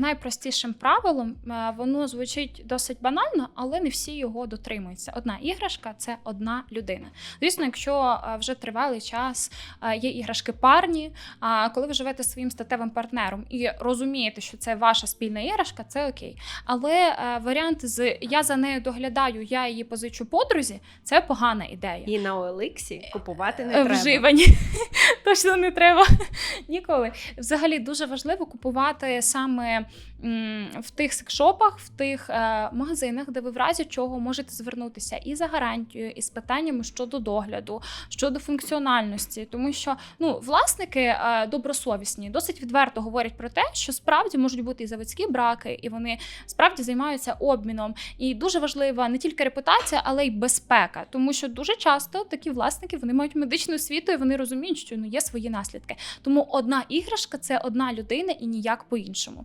найпростішим правилом. Е, Воно звучить досить банально, але не всі його дотримуються. Одна іграшка це одна людина. Звісно, якщо е, вже тривалий час е, є іграшки парні. А коли ви живете своїм статевим партнером і розумієте, що це ваша спільна іграшка, це окей. Але варіант з я за нею доглядаю, я її позичу подрузі, це погана ідея. І на Олексі купувати не треба. Вживані. Точно не треба ніколи. Взагалі дуже важливо купувати саме в тих секшопах, в тих е, магазинах, де ви в разі чого можете звернутися і за гарантією, і з питаннями щодо догляду, щодо функціональності. Тому що ну, власники е, добросовісні досить відверто говорять про те, що справді можуть бути і заводські браки, і вони справді займаються обміном. І дуже важлива не тільки репутація, але й безпека, тому що дуже часто такі власники вони мають медичну освіту і вони розуміють, що ну є свої наслідки. Тому одна іграшка це одна людина і ніяк по-іншому.